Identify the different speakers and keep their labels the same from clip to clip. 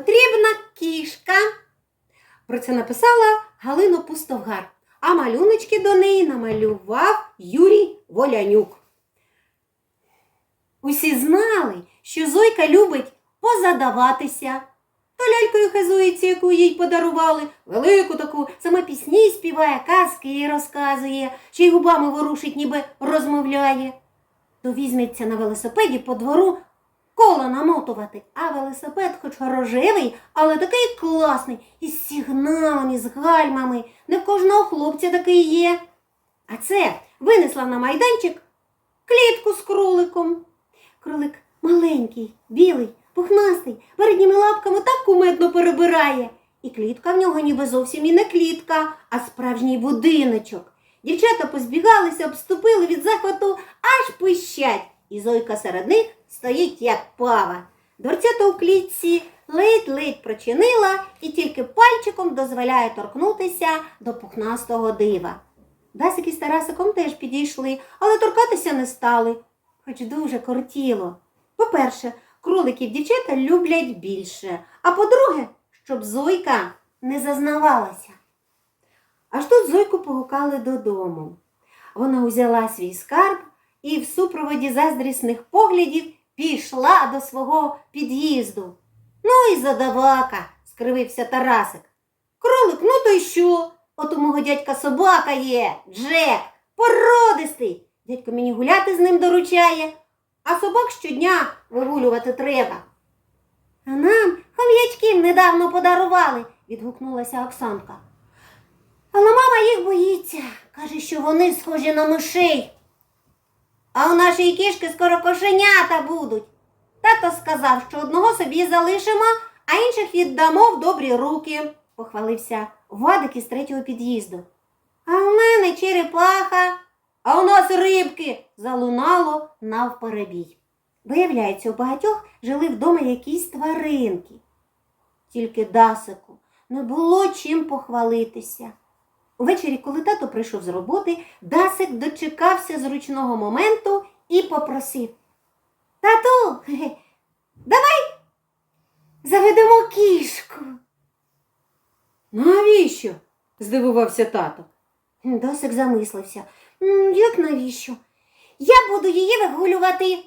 Speaker 1: Потрібна кішка. Про це написала Галина Пустовгар, а малюночки до неї намалював Юрій Волянюк. Усі знали, що Зойка любить позадаватися. То лялькою хизується, яку їй подарували, велику таку, сама пісні співає, казки розказує, ще й губами ворушить, ніби розмовляє. То візьметься на велосипеді по двору кола намотувати, а велосипед хоч рожевий, але такий класний, із сигналами, з гальмами. Не в кожного хлопця такий є. А це винесла на майданчик клітку з кроликом. Кролик маленький, білий, пухнастий, передніми лапками так кумедно перебирає. І клітка в нього ніби зовсім і не клітка, а справжній будиночок. Дівчата позбігалися, обступили від захвату, аж пищать. І Зойка серед них стоїть, як пава. Дверцята у клітці ледь-ледь прочинила і тільки пальчиком дозволяє торкнутися до пухнастого дива. Дасик із Тарасиком теж підійшли, але торкатися не стали, хоч дуже кортіло. По-перше, кроликів дівчата люблять більше, а по-друге, щоб Зойка не зазнавалася. Аж тут Зойку погукали додому. Вона узяла свій скарб і в супроводі заздрісних поглядів пішла до свого під'їзду. Ну і задавака, скривився Тарасик. Кролик, ну то й що? От у мого дядька собака є, Джек, породистий. Дядько мені гуляти з ним доручає, а собак щодня вигулювати треба. А нам хом'ячків недавно подарували, відгукнулася Оксанка. Але мама їх боїться, каже, що вони схожі на мишей. А у нашої кішки скоро кошенята будуть. Тато сказав, що одного собі залишимо, а інших віддамо в добрі руки, похвалився Вадик із третього під'їзду. А у мене черепаха, а у нас рибки, залунало навперебій. Виявляється, у багатьох жили вдома якісь тваринки. Тільки Дасику не було чим похвалитися. Увечері, коли тато прийшов з роботи, Дасик дочекався зручного моменту і попросив. Тату, давай заведемо кішку. Навіщо? здивувався тато. Дасик замислився. Як навіщо? Я буду її вигулювати,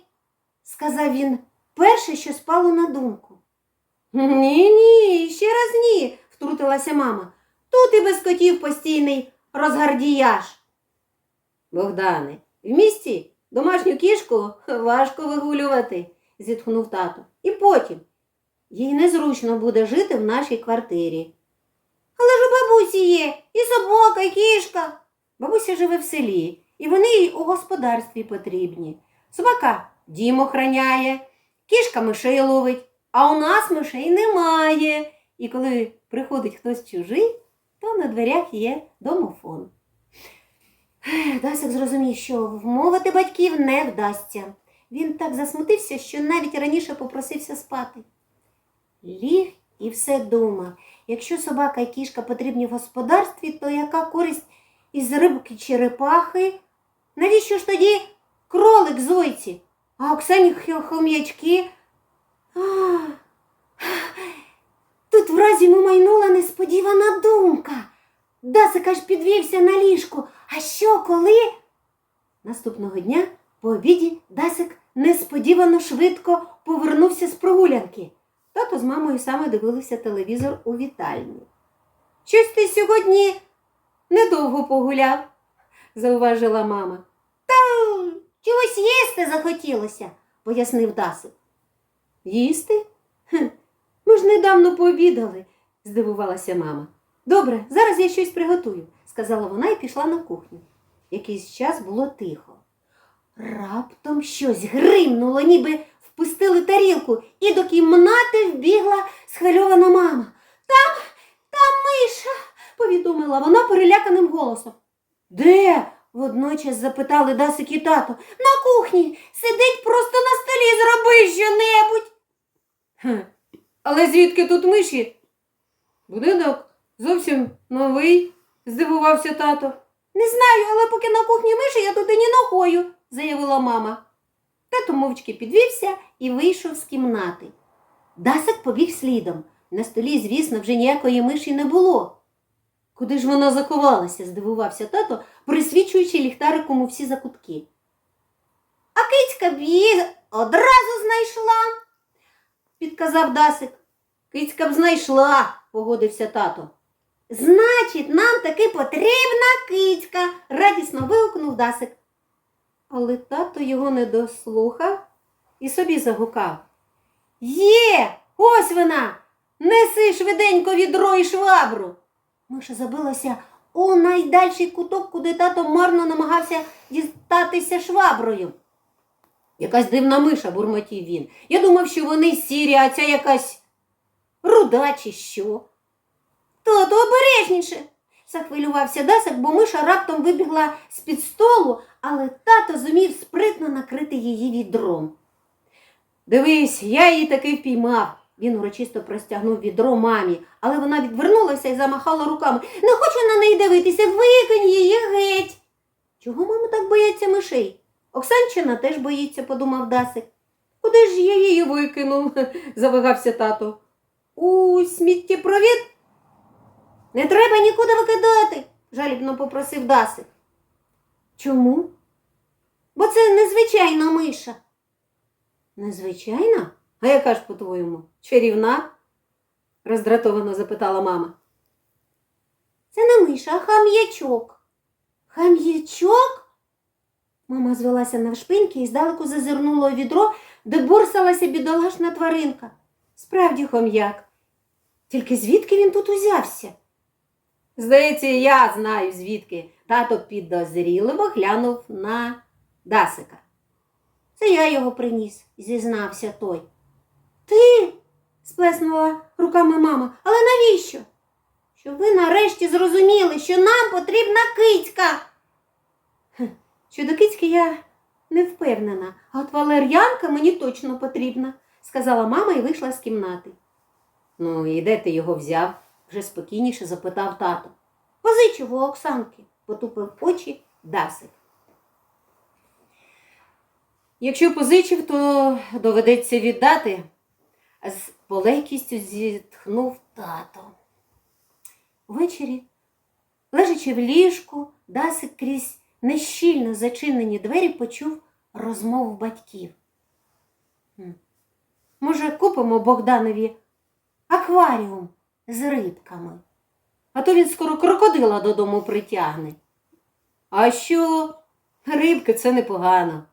Speaker 1: сказав він перше, що спало на думку. Ні, ні, ще раз ні, втрутилася мама. Тут і без котів постійний розгардіяж. Богдане, в місті домашню кішку важко вигулювати, зітхнув тато. І потім їй незручно буде жити в нашій квартирі. Але ж у бабусі є і собака, і кішка. Бабуся живе в селі, і вони їй у господарстві потрібні. Собака дім охраняє, кішка мишей ловить, а у нас мишей немає. І коли приходить хтось чужий, то на дверях є домофон. Дасик зрозумів, що вмовити батьків не вдасться. Він так засмутився, що навіть раніше попросився спати. Ліг і все думав. Якщо собака і кішка потрібні в господарстві, то яка користь із рибки черепахи? Навіщо ж тоді кролик зойці, а Оксані хом'ячки? Тут враз йому майнула несподівана думка. Дасик аж підвівся на ліжку. А що коли? Наступного дня по обіді Дасик несподівано швидко повернувся з прогулянки. Тато з мамою саме дивилися телевізор у вітальні. Щось ти сьогодні недовго погуляв, зауважила мама. Та чогось їсти захотілося, пояснив Дасик. Їсти? Хм, ми ж недавно пообідали, здивувалася мама. Добре, зараз я щось приготую, сказала вона і пішла на кухню. Якийсь час було тихо. Раптом щось гримнуло, ніби впустили тарілку, і до кімнати вбігла схвильована мама. Там, там миша, повідомила вона переляканим голосом. Де? водночас запитали Дасик і тато. На кухні сидить просто на столі, зроби що-небудь. Хм, але звідки тут миші? Будинок зовсім новий, здивувався тато. Не знаю, але поки на кухні миші я туди ні ногою, заявила мама. Тато мовчки підвівся і вийшов з кімнати. Дасик побіг слідом. На столі, звісно, вже ніякої миші не було. Куди ж вона заховалася? здивувався тато, присвічуючи ліхтариком у всі закутки. А кицька б її одразу знайшла, підказав Дасик. Кицька б знайшла, погодився тато. Значить, нам таки потрібна кицька, радісно вигукнув Дасик. Але тато його не дослухав і собі загукав. Є, ось вона. Неси швиденько відро і швабру. Миша забилася у найдальший куток, куди тато марно намагався дістатися шваброю. Якась дивна миша, бурмотів він. Я думав, що вони сірі, а ця якась руда чи що. Тато обережніше, захвилювався Дасик, бо миша раптом вибігла з-під столу, але тато зумів спритно накрити її відром. Дивись, я її таки впіймав. Він урочисто простягнув відро мамі, але вона відвернулася і замахала руками. Не хочу на неї дивитися, викинь її геть. Чого мама так боїться мишей? Оксанчина теж боїться, подумав Дасик. Куди ж я її викинув? завагався тато. У сміттєпровід? Не треба нікуди викидати, жалібно попросив Дасик. Чому? Бо це незвичайна миша. Незвичайна? А яка ж, по-твоєму, чарівна? роздратовано запитала мама. Це не миша, а хам'ячок. Хам'ячок? Мама звелася навшпиньки і здалеку зазирнула у відро, де борсалася бідолашна тваринка. Справді хом'як. Тільки звідки він тут узявся? Здається, я знаю звідки. Тато підозріливо глянув на Дасика. Це я його приніс, зізнався той. Ти? сплеснула руками мама. Але навіщо? Щоб ви нарешті зрозуміли, що нам потрібна кицька. Щодо кицьки я не впевнена, а от валер'янка мені точно потрібна, сказала мама і вийшла з кімнати. Ну, і де ти його взяв? вже спокійніше запитав тато. Позичив у Оксанки, потупив очі Дасик. Якщо позичив, то доведеться віддати, з полегкістю зітхнув тато. Ввечері, лежачи в ліжку, Дасик крізь нещільно зачинені двері почув розмову батьків. Може, купимо Богданові акваріум з рибками, а то він скоро крокодила додому притягне. А що? Рибки це непогано.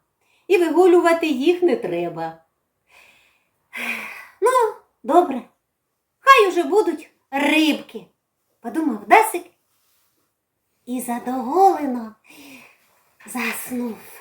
Speaker 1: І вигулювати їх не треба. Ну, добре, хай уже будуть рибки, подумав Дасик і задоволено заснув.